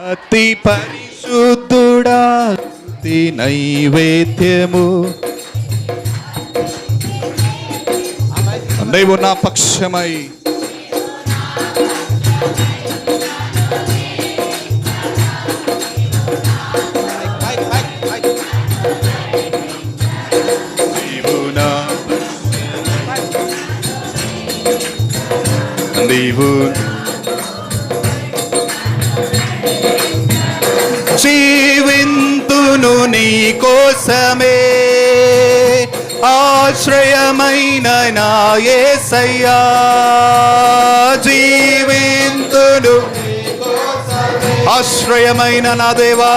అతి పరిశుద్ధుడా స్తుతి నైవేద్యము. నీవు నా పక్షమై. నీవు నీకోసమే. కోసమే ఆశ్రయమైన నాయే సయ్యా జీవింతును ఆశ్రయమైన నా దేవా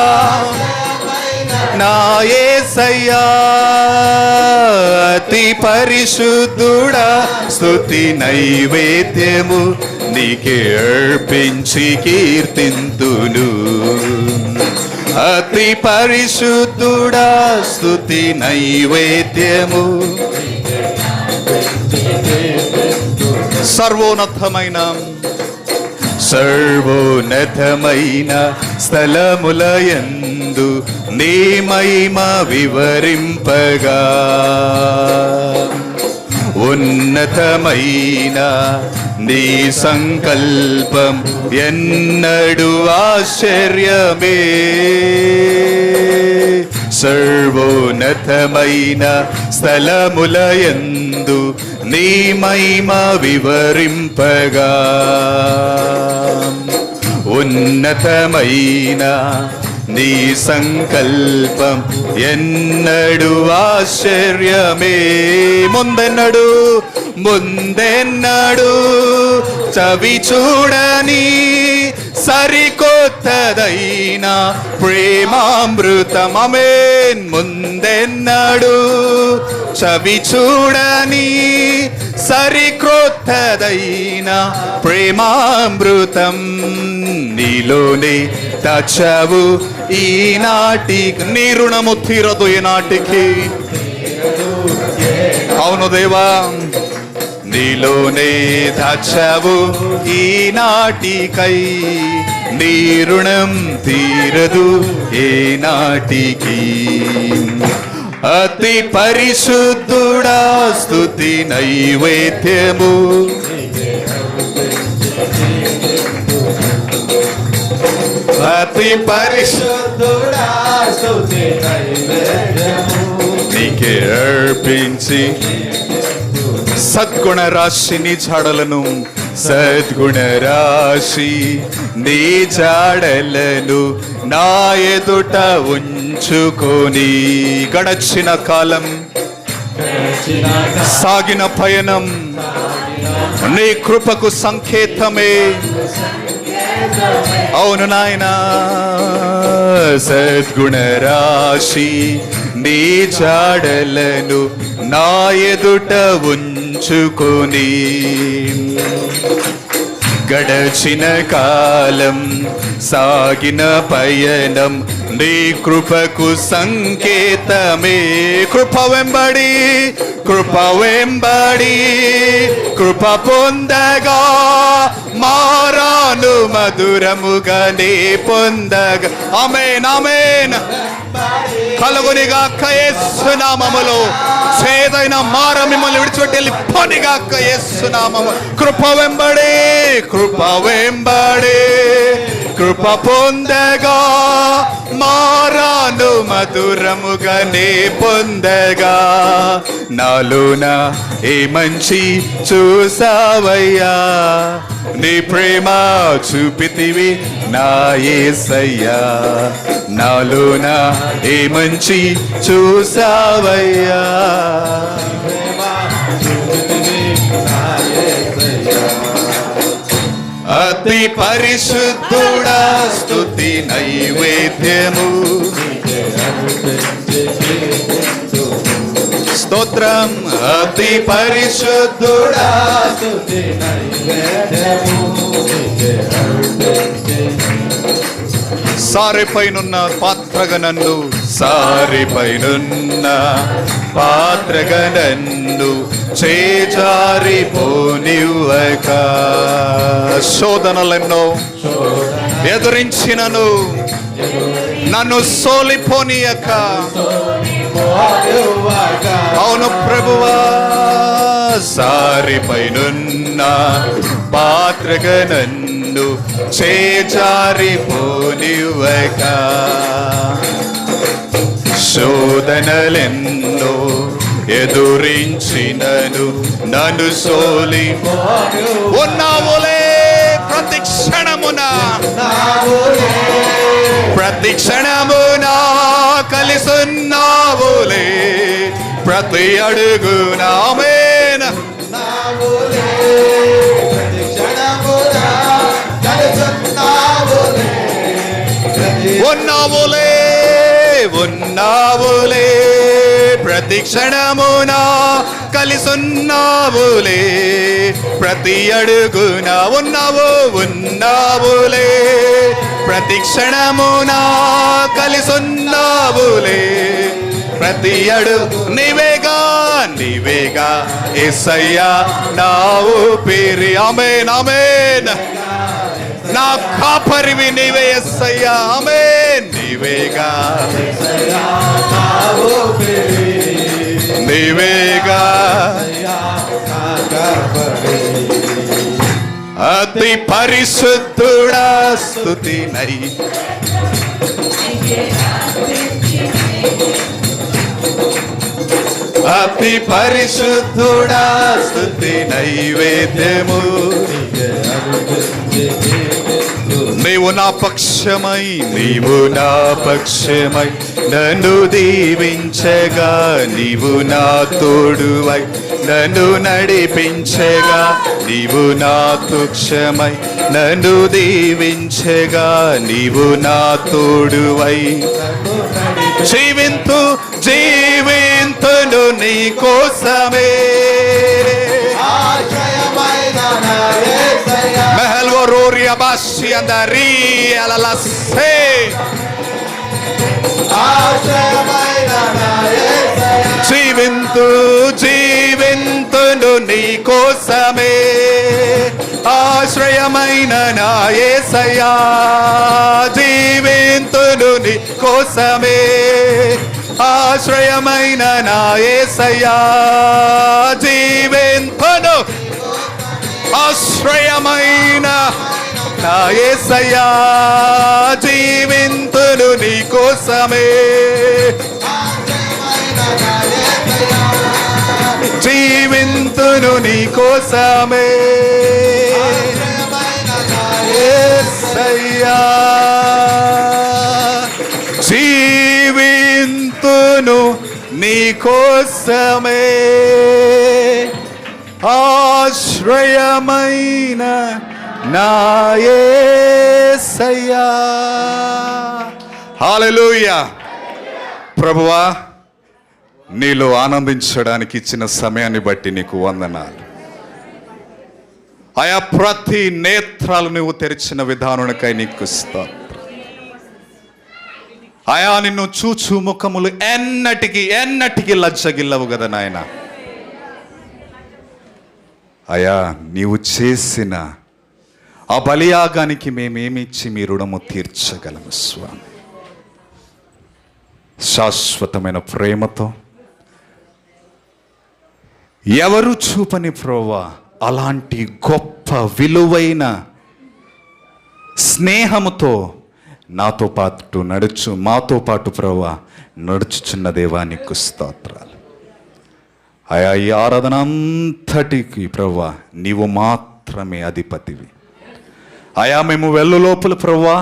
నా యేసయ్యా అతి పరిశుద్ధుడా స్తుతి నైవేద్యము నీకే అర్పించి కీర్తింతును. అతి పరిశుద్ధుడా స్థుతి నైవేద్యము. సర్వోన్నతమైన సర్వోన్నతమైన స్థలములయందు నీ మహిమ వివరింపగా. ఉన్నతమైన నీ సంకల్పం ఎన్నడు ఆశ్చర్యమే. సర్వోన్నతమైన స్థలములయందు నీ మహిమ వివరింపగా. ఉన్నతమైన నీ సంకల్పం ఎన్నడు ఆశ్చర్యమే. ముందెన్నడు ముందెన్నడు చవి చూడని సరికొత్తదైన ప్రేమామృతం ముందెన్నడు చవి చూడని సరిక్రొత్తదైన ప్రేమామృతం నీలోనే తచవు ఈనాటి నీ రుణము తీరదు ఈనాటికి. అవును దేవా నీలోనే దాచావు ఈనాటికై నీ రుణం తీరదు ఏనాటికి అతి పరిశుద్ధుడా స్థుతి నైవేద్యము. అతి పరిశుద్ధుడా స్థుతి నీకే అర్పించి సద్గుణ రాశిని జాడలను సద్గుణరాశి నీ జాడలను నా ఎదుట ఉంచుకొని. గడచిన కాలం సాగిన పయనం నీ కృపకు సంకేతమే. అవును నాయనా సద్గుణరాశి నీ జాడలను నా ఎదుట ఉంచుకొని గడచిన కాలం సాగిన పయనం నీ కృపకు సంకేతమే. కృప వెంబడి కృప వెంబడి కృప పొందగా మారాను మధురముగా నీ పొందగా. అమేన్ అమేన్ కలుగునిగాక కయేసునామములో చేదైన మార మిమ్మల్ని విడిచిపెట్టి వెళ్ళిపోనిగా ఏసునామము కృప వెంబడి కృప వెంబడి కృప పొందగా మారాను మధురముగా నే పొందగా. నాలోన ఏ మంచి చూసావయ్యా. నీ ప్రేమ చూపితివి నా యేసయ్యా నాలోన ఏ మంచి చూసావయ్యా. అతి పరిశుద్ధుడా స్తుతి నైవేద్యము. స్తోత్రం. అతి పరిశుద్ధుడా సారెపైనున్న పాత్రగనందు సారి పైనున్న పాత్రగనందు చేజారి చేజారిపోనివ్వక. శోధనలెన్నో ఎదురించినను నన్ను సోలిపోనీయక. అవును ప్రభువా సారిపైనున్న పాత్రక నన్ను చేజారిపోనివ్వక శోధనలెన్నో ఎదురించినను నన్ను సోలి ఉన్నావులే ప్రతి క్షణమున ప్రతి క్షణమున కలిసున్నావులే. ప్రతి అడుగు నామేన ఉన్నావులే ఉన్నావులే ప్రతి క్షణమున కలిసున్నావులే. ప్రతి అడుగున ఉన్నావు ఉన్నావులే. ప్రతి క్షణమున కలిసున్నావులే. ప్రతి అడుగు నీవేగా నీవేగా ఎస్సయ్యా నా ఊపిరి. అమేన్ అమేన్ నా కాపరివి నీవే ఎస్సయ్యా అమేన్ నీవేగా. నీవేగా. అతి పరిశుద్ధుడా స్థుతి అతి పరిశుద్ధుడా స్థుతి నైవేద్యము. నీవు నా పక్షమై నీవు నా పక్షమై నన్ను దీవించగా నీవు నా తోడువై నన్ను నడిపించగా నీవు నా తుక్షమై నన్ను దీవించగా నీవు నా తోడువై. జీవింతు జీవింతును నీ కోసమే. Mehel రోరి అబాషి andari alla la se. జీవింతు జీవింతును నీ కోసమే. ఆశ్రయమైన నా యేసయ్యా జీవింతును నీ కోసమే. ఆశ్రయమైన నా యేసయ్యా జీవింతును ఆశ్రయమైన నా యేసయ్యా జీవింతును నీ కోసమే. జీవింతును నీ కోసమే. యేసయ్యా కోసమే ఆశ్రయమైన నాయసయ్యా హల్లెలూయా. ప్రభువా నీలో ఆనందించడానికి ఇచ్చిన సమయాన్ని బట్టి నీకు వందనాలు. ఆయా ప్రతి నేత్రాలు నువ్వు తెరిచిన విధానునికై నీకు స్తోత్రం. ఆయా నిన్ను చూచు ముఖములు ఎన్నటికి ఎన్నటికి లజ్జగిల్లవు కదా నాయనా. అయా నీవు చేసిన ఆ బలియాగానికి మేమేమిచ్చి మీ రుణము తీర్చగలము స్వామి? శాశ్వతమైన ప్రేమతో. ఎవరు చూపని ప్రోవా అలాంటి గొప్ప విలువైన స్నేహముతో నాతో పాటు నడుచు మాతో పాటు ప్రోవా నడుచుచున్న దేవానికి స్తోత్రాలు. ఆయా ఈ ఆరాధన అంతటికి ప్రవ్వా నీవు మాత్రమే అధిపతివి. ఆయా మేము వెళ్ళు లోపల ప్రవ్వా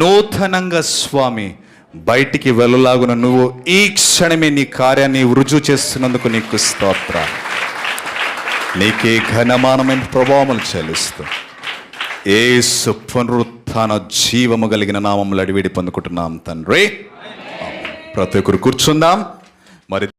నూతనంగా స్వామి బయటికి వెళ్ళలాగున నువ్వు ఈ క్షణమే నీ కార్యాన్ని రుజువు చేస్తున్నందుకు నీకు స్తోత్ర నీకే ఘనమానమైన ప్రభావములు చెల్లిస్తూ ఏ పునరుత్థాన జీవము కలిగిన నామములు అడివిడి పొందుకుంటున్నాం తండ్రి. ప్రతి ఒక్కరు కూర్చుందాం. మరి